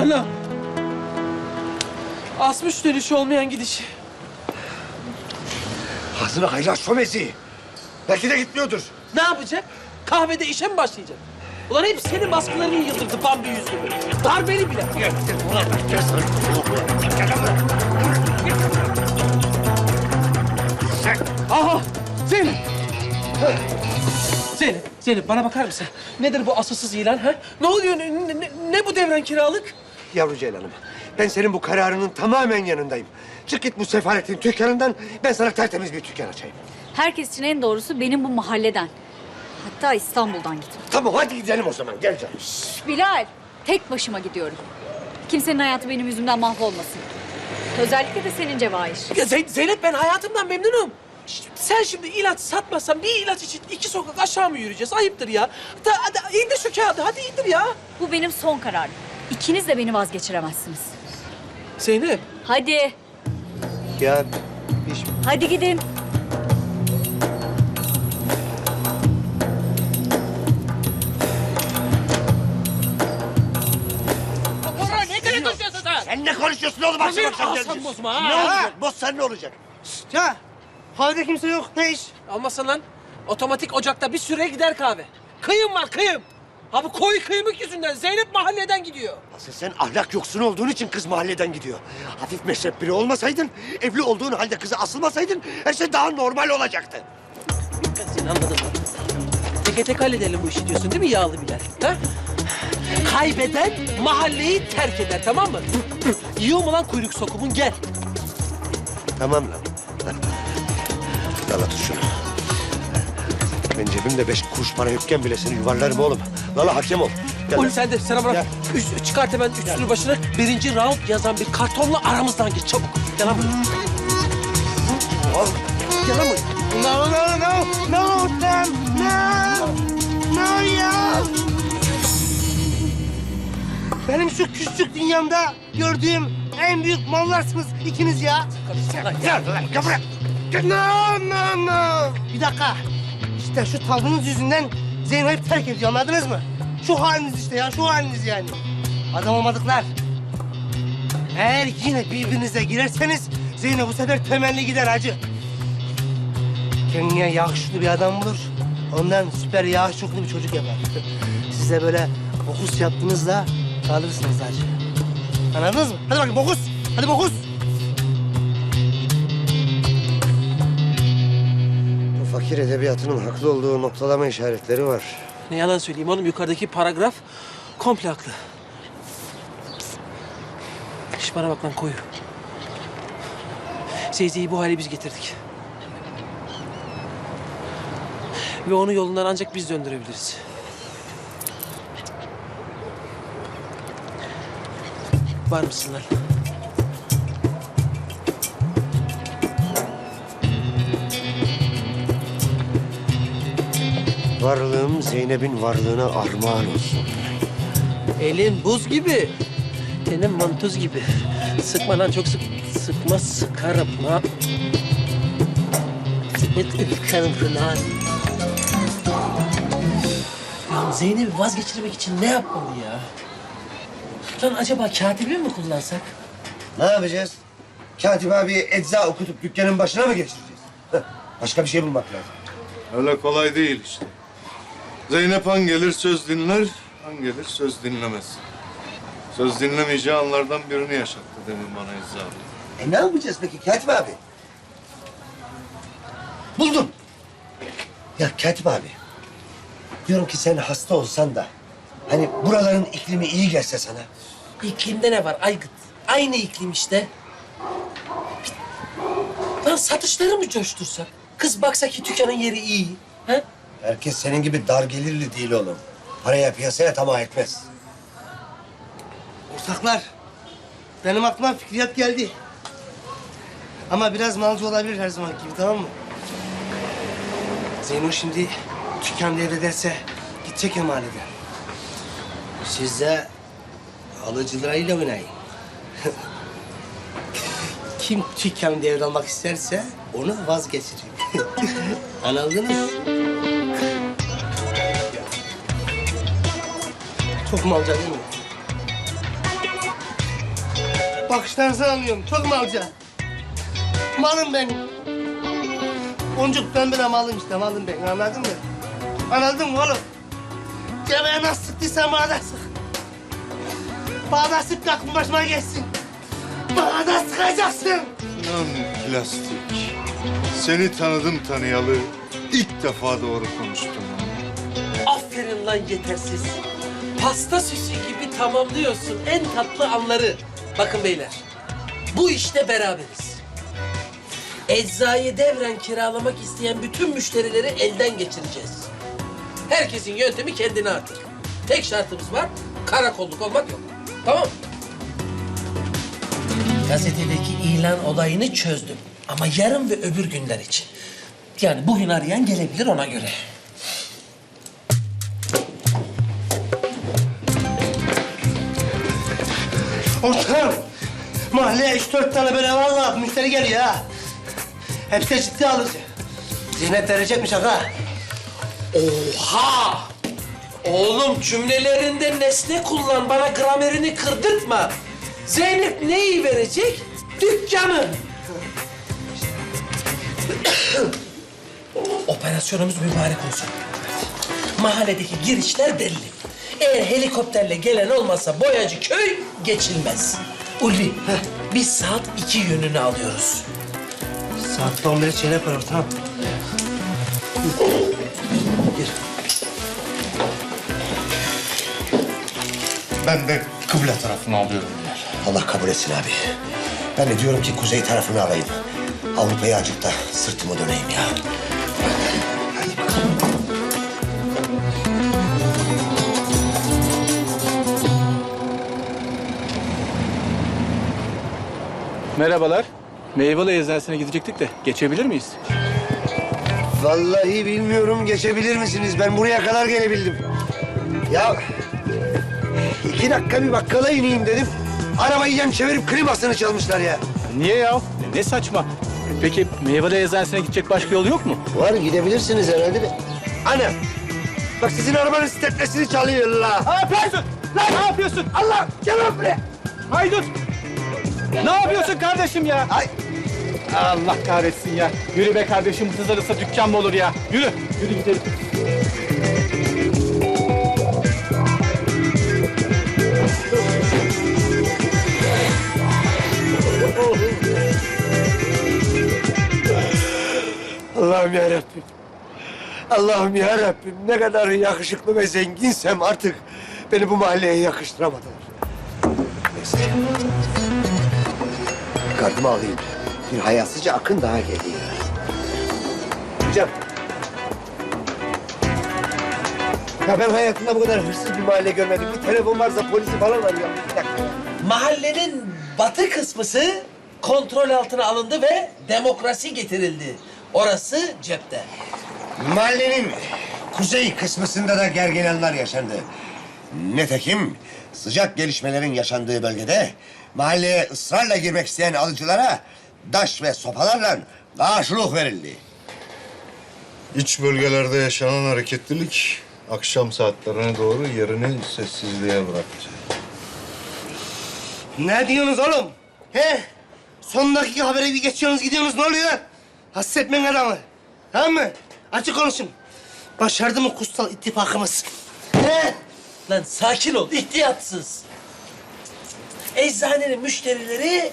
Ana. Asmış dönüşü olmayan gidiş. Ağzına hayla şomezi. Belki de gitmiyordur. Ne yapacak? Kahvede işe mi başlayacak? Ulan hep senin baskılarının yıldırdı Bambi yüzünü. Darbeli bile. Aha! Zeynep! Zeynep, Zeynep bana bakar mısın? Nedir bu asılsız ilan ha? Ne oluyor? Ne, ne- ne bu devren kiralık? Yavru Ceylan'ım, ben senin bu kararının tamamen yanındayım. Çık git bu sefaletin dükkanından, ben sana tertemiz bir dükkan açayım. Herkes için en doğrusu benim bu mahalleden. Hatta İstanbul'dan gitmek. Tamam, hadi gidelim o zaman. Gel canım. Şş, Bilal, tek başıma gidiyorum. Kimsenin hayatı benim yüzümden mahvolmasın. Özellikle de senin Cevahir. Ya Zey- Zeynep ben hayatımdan memnunum. Ş- Sen şimdi ilaç satmasan bir ilaç için iki sokak aşağı mı yürüyeceğiz? Ayıptır ya. Da, hadi indir şu kağıdı, hadi indir ya. Bu benim son kararım. İkiniz de beni vazgeçiremezsiniz. Zeynep. Hadi, Ya, hiç... hadi gidin. Sen? Sen ne konuşuyorsun oğlum akşam akşam gelmişsin? bozma ha. Ne olacak? Bozsan ne olacak? Ya kahvede kimse yok. Ne iş? Almasın lan. Otomatik ocakta bir süre gider kahve. Kıyım var kıyım. Ha bu koyu kıymık yüzünden Zeynep mahalleden gidiyor. Asıl sen ahlak yoksun olduğun için kız mahalleden gidiyor. Hafif meşrep biri olmasaydın, evli olduğun halde kızı asılmasaydın her şey daha normal olacaktı. Ben seni anladım. Teke tek halledelim bu işi diyorsun değil mi yağlı Bilal? Ha? Kaybeden mahalleyi terk eder tamam mı? Yiyor mu lan kuyruk sokumun gel. Tamam lan. Lala tut şunu. Ben cebimde beş kuruş para yokken bile seni yuvarlarım oğlum. Lala hakem ol. Gel Oğlum sen de sana bırak. Gel. Üst, çıkart hemen üstünü başına. Birinci round yazan bir kartonla aramızdan geç çabuk. Gel lan buraya. Gel lan buraya. No, no, no, no, Sam, no, no ya. Benim şu küçük dünyamda gördüğüm en büyük mallarsınız ikiniz ya. Gel lan, gel buraya. No, no, no. Bir dakika. İşte şu tavrınız yüzünden Zeynep'i terk ediyor anladınız mı? Şu haliniz işte ya, şu haliniz yani. Adam olmadıklar. Eğer yine birbirinize girerseniz Zeynep bu sefer temelli gider hacı. Kendine yakışıklı bir adam bulur. Ondan süper yakışıklı bir çocuk yapar. Size böyle fokus yaptığınızda kalırsınız hacı. Anladınız mı? Hadi bakayım fokus. Hadi fokus. Fakir edebiyatının haklı olduğu noktalama işaretleri var. Ne yalan söyleyeyim oğlum yukarıdaki paragraf komple haklı. Şş bana bak lan koyu. Seyzi'yi bu hale biz getirdik. Ve onu yolundan ancak biz döndürebiliriz. Var mısın lan? Varlığım Zeynep'in varlığına armağan olsun. Elin buz gibi. Tenin mantuz gibi. Sıkma lan çok sık. Sıkma sıkarım lan. Sıkma sıkarım lan. Ya Zeynep'i vazgeçirmek için ne yapmalı ya? Lan acaba katibi mi kullansak? Ne yapacağız? Katip abi ecza okutup dükkanın başına mı geçireceğiz? Heh, Başka bir şey bulmak lazım. Öyle kolay değil işte. Zeynep han gelir söz dinler, han gelir söz dinlemez. Söz dinlemeyeceği anlardan birini yaşattı demin bana İzzet abi. E ne yapacağız peki Katip abi? Buldum. Ya Katip abi. Diyorum ki sen hasta olsan da hani buraların iklimi iyi gelse sana. İklimde ne var Aygıt? Aynı iklim işte. Lan satışları mı coştursak? Kız baksa ki dükkanın yeri iyi. Ha? Herkes senin gibi dar gelirli değil oğlum. Paraya piyasaya tamah etmez. Ortaklar, benim aklıma fikriyat geldi. Ama biraz malcı olabilir her zaman gibi, tamam mı? Zeyno şimdi dükkan devrederse gidecek mahalleden. Siz de alıcılarıyla oynayın. Kim dükkan devralmak isterse onu vazgeçirin. Anladınız? Çok malca değil mi? Bakışlarınızı anlıyorum. Çok malca. Malım benim. Boncuk ben malım işte malım benim anladın mı? Anladın mı oğlum? Cebeye nasıl sıktıysan bana da sık. Bana da sık da aklın başıma geçsin. Bana da sıkacaksın. Lan plastik. Seni tanıdım tanıyalı. ilk defa doğru konuştum. Aferin lan yetersiz. Pasta süsü gibi tamamlıyorsun en tatlı anları. Bakın beyler, bu işte beraberiz. Eczayı devren kiralamak isteyen bütün müşterileri elden geçireceğiz. Herkesin yöntemi kendine artık. Tek şartımız var, karakolluk olmak yok. Tamam? Gazetedeki ilan olayını çözdüm. Ama yarın ve öbür günler için. Yani bugün arayan gelebilir ona göre. Mahalleye üç dört tane böyle vallahi müşteri geliyor ha. Hepsi de ciddi alıcı. Zihnet verecekmiş aga. Oha! Oğlum cümlelerinde nesne kullan, bana gramerini kırdırtma. Zeynep neyi verecek? Dükkanı. Operasyonumuz mübarek olsun. Mahalledeki girişler belli. Eğer helikopterle gelen olmazsa boyacı köy geçilmez. Ulvi, biz saat iki yönünü alıyoruz. Saat on beri çeyrek var ortam. Ben de kıble tarafını alıyorum. Allah kabul etsin abi. Ben de diyorum ki kuzey tarafını alayım. Avrupa'ya acık da sırtımı döneyim ya. Merhabalar. Meyveli eczanesine gidecektik de geçebilir miyiz? Vallahi bilmiyorum geçebilir misiniz? Ben buraya kadar gelebildim. Ya iki dakika bir bakkala ineyim dedim. Arabayı yan çevirip klimasını çalmışlar ya. Niye ya? Ne saçma. Peki meyveli eczanesine gidecek başka yol yok mu? Var gidebilirsiniz herhalde de. Ana bak sizin arabanın stepnesini çalıyorlar. Ha pardon. Lan ne yapıyorsun? Allah gel lan buraya. Haydut. Ne yapıyorsun kardeşim ya? Ay. Allah kahretsin ya. Yürü be kardeşim hızlanırsa dükkan mı olur ya? Yürü. Yürü gidelim. Allah'ım ya Rabbim. Allah'ım ya Rabbim ne kadar yakışıklı ve zenginsem artık beni bu mahalleye yakıştıramadılar. Neyse. Kartımı alayım. Bir hayasızca akın daha geliyor. Hocam. Ya ben hayatımda bu kadar hırsız bir mahalle görmedim. Bir telefon varsa polisi falan arıyorum. Bir dakika. Mahallenin batı kısmısı kontrol altına alındı ve demokrasi getirildi. Orası cepte. Mahallenin kuzey kısmısında da gerginanlar yaşandı. Netekim sıcak gelişmelerin yaşandığı bölgede mahalleye ısrarla girmek isteyen alıcılara daş ve sopalarla karşılık verildi. İç bölgelerde yaşanan hareketlilik akşam saatlerine doğru yerini sessizliğe bıraktı. Ne diyorsunuz oğlum? He? Son dakika habere bir geçiyorsunuz gidiyorsunuz ne oluyor? Hasretmeyin adamı. Tamam mı? Açık konuşun. Başardı mı kutsal ittifakımız? He? Lan sakin ol, ihtiyatsız. Eczanenin müşterileri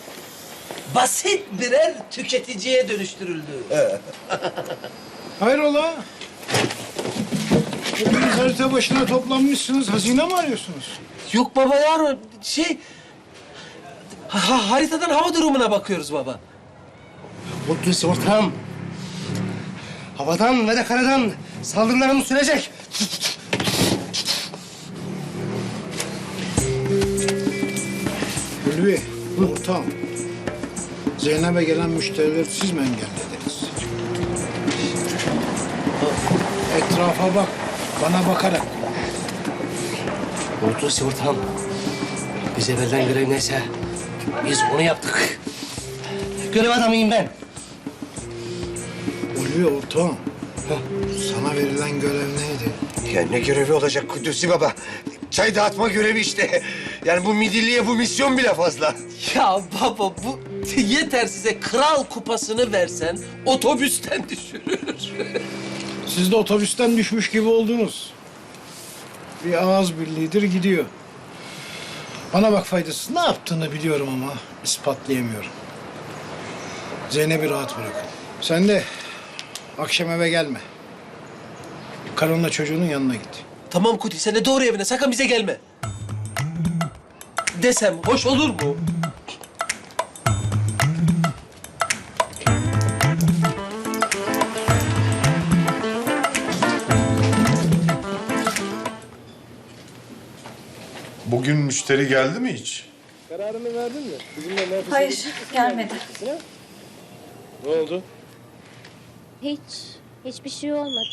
basit birer tüketiciye dönüştürüldü. Hayrola? Hepiniz harita başına toplanmışsınız. Hazine mi arıyorsunuz? Yok baba ya, şey... Ha, ha- haritadan hava durumuna bakıyoruz baba. Kudüs ortağım. Havadan ve de karadan saldırılarımız sürecek. Ulvi, ortağım. Zeynep'e gelen müşterileri siz mi engellediniz? Etrafa bak, bana bakarak. Kudüs ortağım. Biz evvelden görev neyse biz onu yaptık. Görev adamıyım ben. Ulvi ortağım, sana verilen görev neydi? Ya ne görevi olacak Kudüs'ü baba? Çay dağıtma görevi işte. Yani bu midilliye bu misyon bile fazla. Ya baba bu yeter size kral kupasını versen otobüsten düşürür. Siz de otobüsten düşmüş gibi oldunuz. Bir ağız birliğidir gidiyor. Bana bak faydasız ne yaptığını biliyorum ama ispatlayamıyorum. Zeynep'i rahat bırakın. Sen de akşam eve gelme. Karınla çocuğunun yanına git. Tamam Kuti sen de doğru evine sakın bize gelme. Desem hoş olur mu? Bugün müşteri geldi mi hiç? Hayır, gelmedi. Hiç. Hiçbir şey olmadı.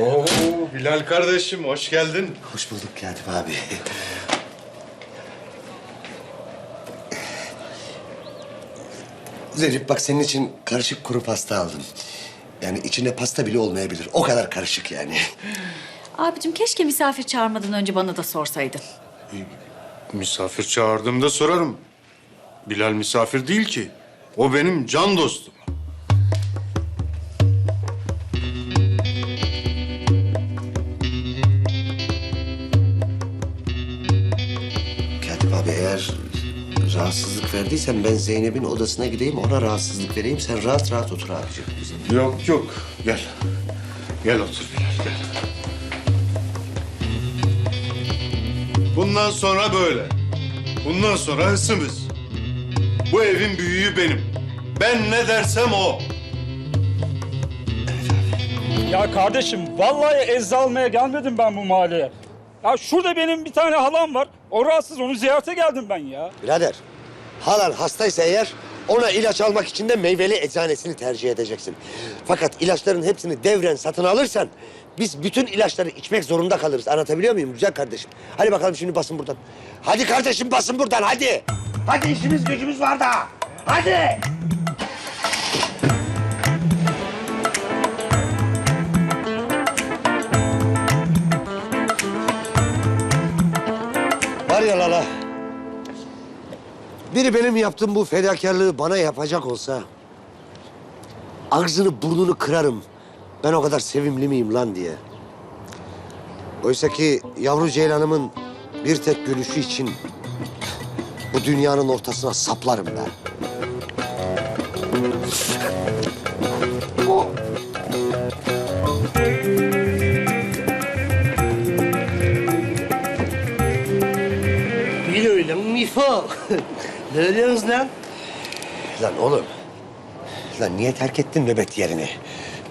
Oo Bilal kardeşim hoş geldin. Hoş bulduk Katip abi. Zeynep bak senin için karışık kuru pasta aldım. Yani içinde pasta bile olmayabilir. O kadar karışık yani. Abicim keşke misafir çağırmadan önce bana da sorsaydın. Misafir çağırdığımda sorarım. Bilal misafir değil ki. O benim can dostum. Rahatsızlık verdiysen ben Zeynep'in odasına gideyim ona rahatsızlık vereyim. Sen rahat rahat otur abicim. Yok yok gel. Gel otur Bilal gel. Bundan sonra böyle. Bundan sonra hırsımız. Bu evin büyüğü benim. Ben ne dersem o. Ya kardeşim vallahi ecza almaya gelmedim ben bu mahalleye. Ya şurada benim bir tane halam var. O rahatsız onu ziyarete geldim ben ya. Birader halan hastaysa eğer ona ilaç almak için de meyveli eczanesini tercih edeceksin. Fakat ilaçların hepsini devren satın alırsan biz bütün ilaçları içmek zorunda kalırız. Anlatabiliyor muyum güzel kardeşim? Hadi bakalım şimdi basın buradan. Hadi kardeşim basın buradan hadi. Hadi işimiz gücümüz var da. Hadi. Var ya Lala. Biri benim yaptığım bu fedakarlığı bana yapacak olsa... ...ağzını burnunu kırarım. Ben o kadar sevimli miyim lan diye. Oysa ki yavru ceylanımın bir tek gülüşü için... ...bu dünyanın ortasına saplarım ben. Öyle mifo. Ne ölüyorsunuz lan? Lan oğlum. Lan niye terk ettin nöbet yerini?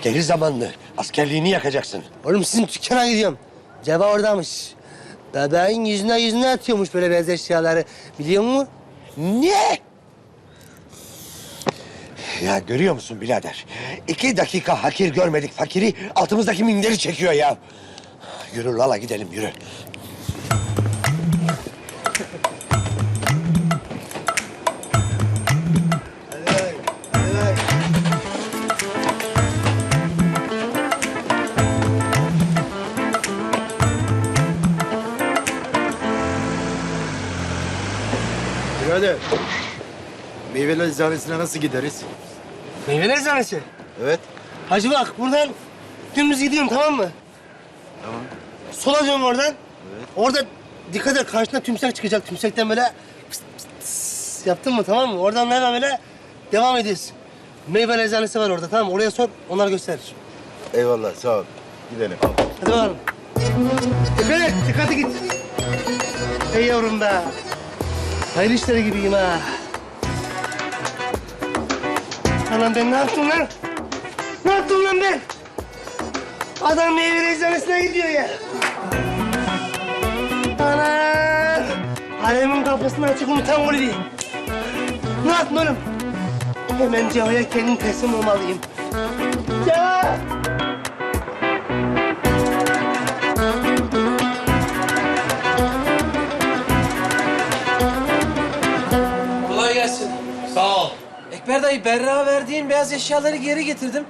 Geri zamanlı. Askerliğini yakacaksın. Oğlum sizin dükkana gidiyorum. Ceva oradaymış. Bebeğin yüzüne yüzüne atıyormuş böyle beyaz eşyaları. Biliyor musun? Ne? Ya görüyor musun birader? İki dakika hakir görmedik fakiri altımızdaki minderi çekiyor ya. Yürü Lala gidelim yürü. Birader, meyveler eczanesine nasıl gideriz? Meyveler zanesi. Evet. Hacı bak buradan dümdüz gidiyorum tamam mı? Tamam. Sola dön oradan. Evet. Orada dikkat et karşına tümsek çıkacak. Tümsekten böyle yaptın mı tamam mı? Oradan hemen böyle devam ediyorsun. Meyve eczanesi var orada tamam mı? Oraya sor onlar gösterir. Eyvallah, sağ ol. Gidelim. Hadi bakalım. Dikkat et, dikkatli git. Ey yavrum be. Hayır işleri gibiyim ha. Anam ben ne yaptım lan? Ne yaptım lan ben? Adam meyve eczanesine gidiyor ya. Ana! Alemin kapısını açık unutan golü Ne yaptın oğlum? Hemen Ceva'ya kendim teslim olmalıyım. Ceva! Dayı Berra verdiğin beyaz eşyaları geri getirdim.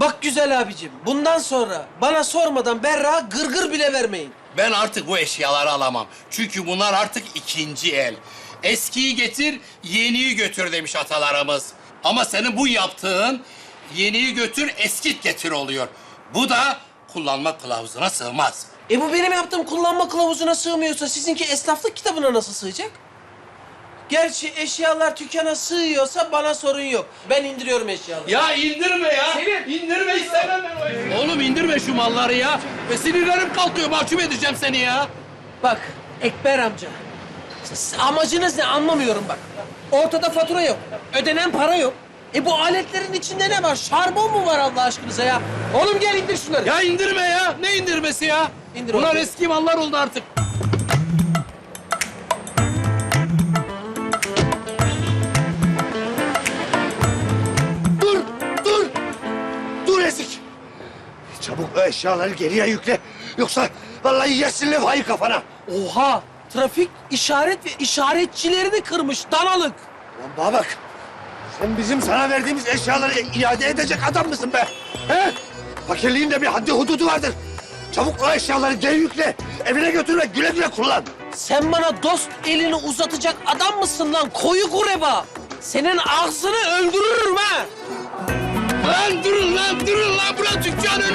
Bak güzel abicim bundan sonra bana sormadan Berra gırgır bile vermeyin. Ben artık bu eşyaları alamam. Çünkü bunlar artık ikinci el. Eskiyi getir, yeniyi götür demiş atalarımız. Ama senin bu yaptığın yeniyi götür, eskit getir oluyor. Bu da kullanma kılavuzuna sığmaz. E bu benim yaptığım kullanma kılavuzuna sığmıyorsa sizinki esnaflık kitabına nasıl sığacak? Gerçi eşyalar dükkana sığıyorsa bana sorun yok. Ben indiriyorum eşyaları. Ya indirme ya. İndirme istemem ben o eşyaları. Oğlum indirme şu malları ya. Ve sinirlerim kalkıyor. Mahcup edeceğim seni ya. Bak Ekber amca. Amacınız ne anlamıyorum bak. Ortada fatura yok. Ödenen para yok. E bu aletlerin içinde ne var? Şarbon mu var Allah aşkınıza ya? Oğlum gel indir şunları. Ya indirme ya. Ne indirmesi ya? İndir Bunlar oğlum. eski mallar oldu artık. Eşyaları geriye yükle. Yoksa vallahi yersin levhayı kafana. Oha! Trafik işaret ve işaretçilerini kırmış danalık. Lan bana bak. Sen bizim sana verdiğimiz eşyaları iade edecek adam mısın be? He? Fakirliğin de bir haddi hududu vardır. Çabuk o eşyaları geri yükle. Evine götür ve güle güle kullan. Sen bana dost elini uzatacak adam mısın lan koyu kureba? Senin ağzını öldürürüm ha!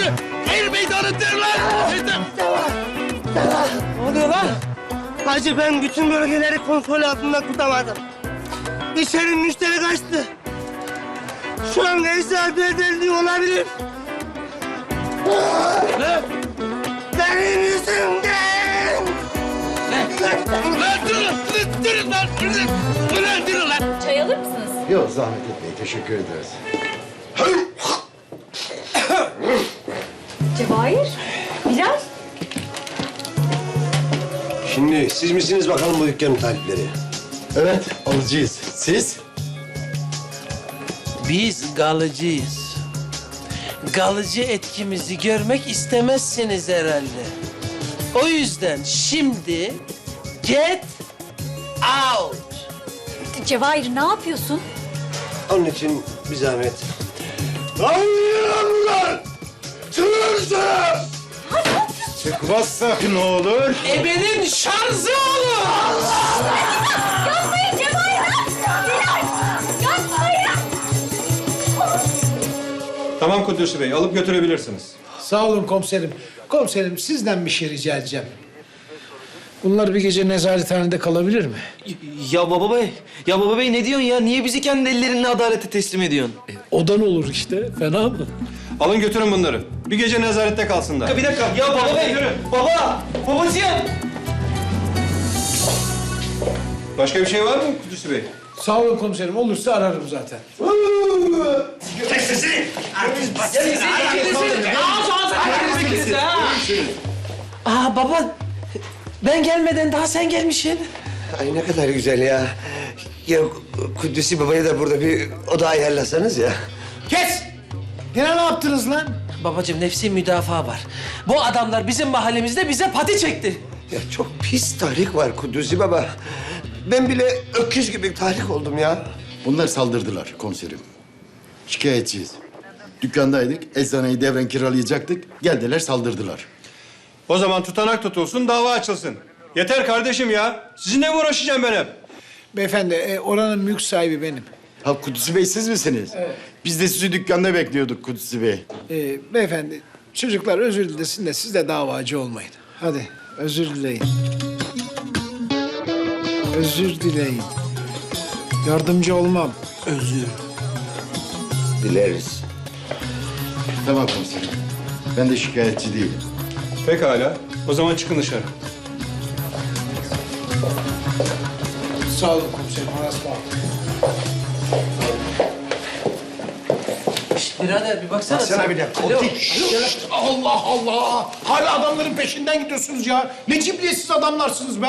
Dükkan önü. Hayır meydanıdır lan. Yeter. Ne oluyor lan? Hacı ben bütün bölgeleri kontrol altında tutamadım. İçeri müşteri kaçtı. Şu an Veysel bedelli olabilir. Ne? Benim yüzümden. Lan durun. Durun lan. Durun. Durun durun lan. Çay alır mısınız? Yok zahmet etmeyin. Teşekkür ederiz. Cevahir, Bilal. Şimdi siz misiniz bakalım bu dükkanın talipleri? Evet, alıcıyız. Siz? Biz galıcıyız. Galıcı etkimizi görmek istemezsiniz herhalde. O yüzden şimdi get out. Cevahir ne yapıyorsun? Onun için bir zahmet. Hayır lan! Çıkırsın! Çıkmazsak ne olur? Ebenin şarjı olur. Yapmayın Cevahir! Bilal! Yapmayın! Tamam Kudüs Bey, alıp götürebilirsiniz. Sağ olun komiserim. Komiserim sizden bir şey rica edeceğim. Bunlar bir gece nezarethanede kalabilir mi? Ya baba bey, ya baba bey ne diyorsun ya? Niye bizi kendi ellerinle adalete teslim ediyorsun? Odan olur işte. Fena mı? Alın götürün bunları. Bir gece nezarette kalsınlar. Bir dakika, ya baba bey, baba, babacığım. Başka bir şey var mı Kudüs Bey? Sağ olun komiserim. Olursa ararım zaten. Kes sesini! Aa baba ben gelmeden daha sen gelmişsin. Ay ne kadar güzel ya. Ya Kudüs'ü babaya da burada bir oda ayarlasanız ya. Kes! Yine ne yaptınız lan? Babacığım nefsi müdafaa var. Bu adamlar bizim mahallemizde bize pati çekti. Ya çok pis tahrik var Kudüs'ü baba. Ben bile öküz gibi tahrik oldum ya. Bunlar saldırdılar komiserim. Şikayetçiyiz. Dükkandaydık, eczaneyi devren kiralayacaktık. Geldiler saldırdılar. O zaman tutanak tutulsun, dava açılsın. Yeter kardeşim ya. Sizinle mi uğraşacağım ben hep? Beyefendi e, oranın mülk sahibi benim. Ha Kudüs'ü Bey siz misiniz? Biz de sizi dükkanda bekliyorduk Kudüs'ü Bey. E, beyefendi çocuklar özür dilesin de siz de davacı olmayın. Hadi özür dileyin. Özür dileyin. Yardımcı olmam. Özür. Dileriz. Tamam komiserim. Ben de şikayetçi değilim. Pekala. O zaman çıkın dışarı. Sağ olun komiserim. Aras sağ birader bir baksana. Baksana sen. bir de. Alo. Allah Allah! Hala adamların peşinden gidiyorsunuz ya. Ne cibriyetsiz adamlarsınız be.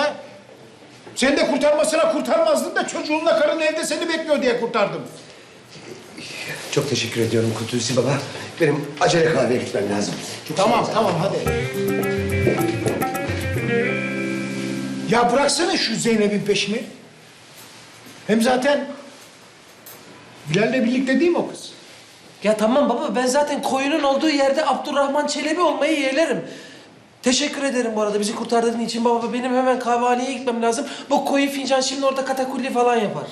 Seni de kurtarmasına kurtarmazdın da çocuğunla karın evde seni bekliyor diye kurtardım. Çok teşekkür ediyorum Kudüs'ü baba. Benim acele kahveye gitmem lazım. Tamam tamam hadi. Ya bıraksana şu Zeynep'in peşini. Hem zaten Bilal'le birlikte değil mi o kız? Ya tamam baba ben zaten koyunun olduğu yerde Abdurrahman Çelebi olmayı yeğlerim. Teşekkür ederim bu arada bizi kurtardığın için baba. Benim hemen kahvehaneye gitmem lazım. Bu koyun fincan şimdi orada katakulli falan yapar.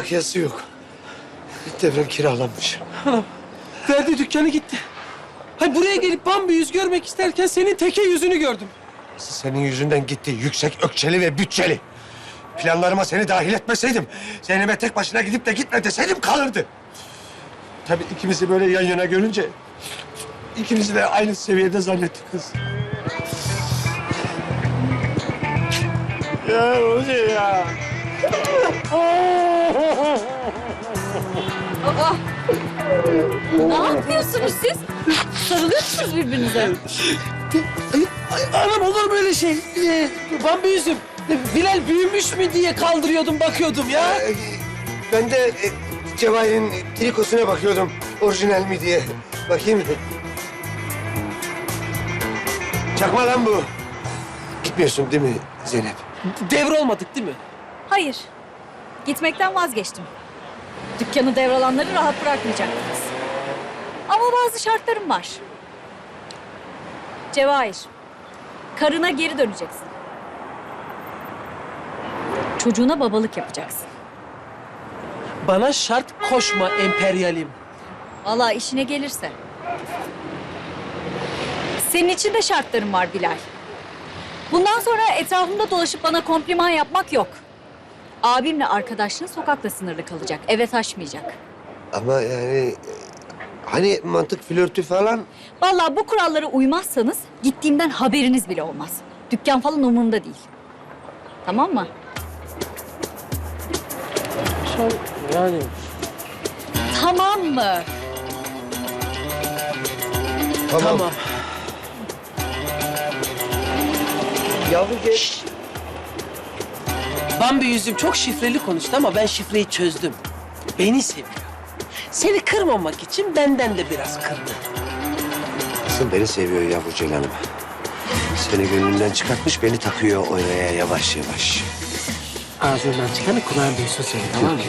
Kiralık yazısı yok. Devrem kiralanmış. Verdi dükkanı gitti. Hay buraya gelip bambi yüz görmek isterken senin teke yüzünü gördüm. Senin yüzünden gitti yüksek ökçeli ve bütçeli. Planlarıma seni dahil etmeseydim, Zeynep'e tek başına gidip de gitme deseydim kalırdı. Tabii ikimizi böyle yan yana görünce ikimizi de aynı seviyede zannetti kız. Ya hoca ya. Aa! ne yapıyorsunuz siz? Sarılıyor musunuz birbirinize? Ay, ay, anam olur böyle şey. Ee, bambi yüzüm. Bilal büyümüş mü diye kaldırıyordum bakıyordum ya. Ee, Ben de e, Cevahir'in trikosuna bakıyordum. Orijinal mi diye. Bakayım. Çakma lan bu. Gitmiyorsun değil mi Zeynep? Devrolmadık değil mi? Hayır. Gitmekten vazgeçtim. Dükkanı devralanları rahat bırakmayacaktınız. Ama bazı şartlarım var. Cevahir, karına geri döneceksin. Çocuğuna babalık yapacaksın. Bana şart koşma emperyalim. Vallahi işine gelirse. Senin için de şartlarım var Bilal. Bundan sonra etrafımda dolaşıp bana kompliman yapmak yok. Abimle arkadaşlığın sokakla sınırlı kalacak. Eve taşmayacak. Ama yani hani mantık flörtü falan Vallahi bu kurallara uymazsanız gittiğimden haberiniz bile olmaz. Dükkan falan umurumda değil. Tamam mı? Yani Tamam mı? tamam. Yavru geç. Bambi yüzüm çok şifreli konuştu ama ben şifreyi çözdüm. Beni seviyor. Seni kırmamak için benden de biraz kırdı. Asıl beni seviyor yavru Celal'im. Seni gönlünden çıkartmış, beni takıyor oraya yavaş yavaş. Ağzından çıkanı kulağın duysun seni tamam mı?